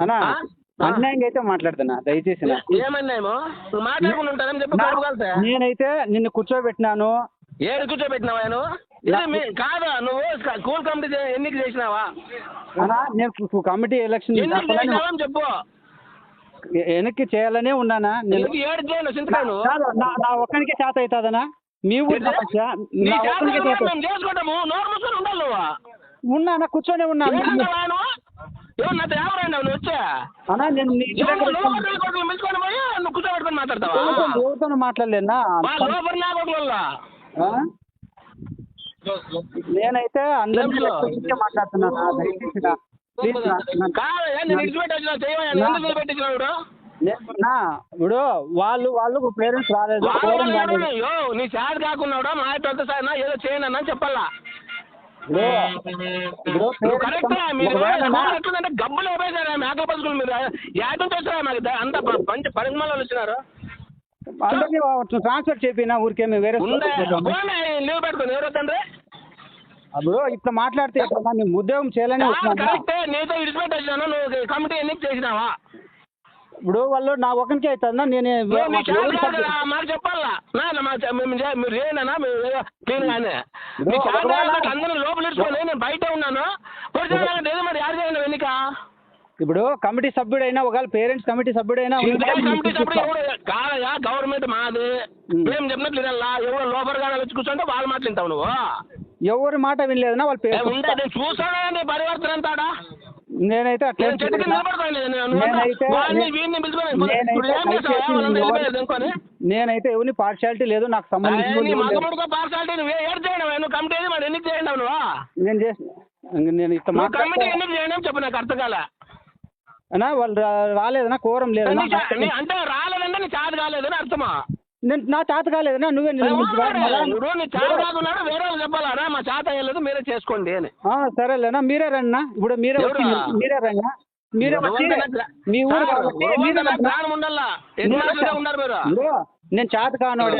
అన్నా. అన్యాయంగా అయితే మాట్లాడుతున్నా దయచేసి. ఏమన్నాయేమో నేనైతే నిన్ను కూర్చోబెట్టినాను. ఏడు కూర్చోబెట్టినావా మీ కాదా? నువ్వు స్కూల్ కమిటీ ఎన్నిక చేసినావా? నేను కమిటీ ఎలక్షన్ చెప్పు. వెనక్కి చేయాలనే ఉన్నానా? నేను నా నా ఒక్కనికే చేత అవుతుందనా మీ ఊరి సమస్య ఉన్నానా కూర్చొని ఉన్నాను నువ్వు ఎవరు నాతో ఎవరైనా నువ్వు వచ్చా? అన్నా నేను నీ ఇంటి ఎవరు దగ్గర నువ్వు హోటల్ కోట్లు పిలుచుకొని పోయి నువ్వు కూర్చోబెట్టుకొని మాట్లాడతావా? ఎవరితో- ఎవరితోనూ మాట్లాడలేనా? వాళ్ళు లోపల నా కోట్ల ఆ? నేనైతే అందరినీ లేపులో. లెక్కపెట్టే మాట్లాడుతున్నానా దయచేసి నా- ప్లీజ్ నా- నా- కాదు నేను విడిచిపెట్టి వచ్చిన చేయమని ఎందుకు విడిచిపెట్టించినాడు నేను- నా ఇప్పుడు వాళ్ళు వాళ్ళు పేరెంట్స్ రాలేదు వాళ్ళు నీ చేత కాకున్నాడు మా సార్ ఏదో చేయండి అన్న చెప్పాలా? ఎట్లుందంటే గబ్బులు అయిపోయినారు మేకల పసుకులు మీరు యాడ్ నుంచి వచ్చారా మాకు? అంత పరిమాణాలు వచ్చినారు అందరినీ ట్రాన్స్ఫర్ చేపినా వేరే స్కూల్కి పోతాము. పోనీ, లీవ్ పెట్టుకుని ఎవరు వద్దండ్రి? అప్పుడు ఇట్లా మాట్లాడితే నేను ఉద్యోగం చేయాలని వస్తున్నాను కరెక్టే. నీతో విడిచిపెట్టి వచ్చినాను. నువ్వు కమిటీ ఎన్నిక చేసినావా? ఇప్పుడు వాళ్ళు నా ఒకరికి అవుతుందా? నేను మాకు చెప్పాలా? మేము మీరు ఏనా మీరు అందరూ లోపల ఇచ్చుకొని నేను బయట ఉన్నాను పొడిచాను ఏదో మరి యాడ్ చేయండి ఎన్నిక ఇప్పుడు కమిటీ సభ్యుడైనా ఒకవేళ పేరెంట్స్ కమిటీ సభ్యుడైనా కాదయా గవర్నమెంట్ మాది. మేము చెప్పినట్లు లోపల వచ్చి కూర్చుంటే వాళ్ళు మాట్లాడతావు నువ్వు. ఎవరి మాట వినలేదన్నా వాళ్ళ పేరు చూసానే పరివర్తన అంతాడా? నేనైతే నేనైతే ఎవరిని పార్షాలిటీ లేదు నాకు నువ్వు నేను చేసిన నేను అని చెప్పు నాకు అర్థం కాల. అన్నా వాళ్ళు రాలేదన్నా కోరం అంటే రాలేదంటే నీ చేత కాలేదని అర్థమా? నేను నా తాత కాలేదన్నా నువ్వే నువ్వు నీ చేత కాకున్నాడు వేరే వాళ్ళు మా చేత అయ్యలేదు మీరే చేసుకోండి అని. ఆ, సరేలేనా మీరే రండి ఇప్పుడు మీరే వచ్చి? మీరే రండి మీరే వచ్చి మీ ఊరు. ప్రాణం ఉండాలా? ఎన్ని ఉన్నారు మీరు? ఇప్పుడు నేను చేత చేత కానోడే.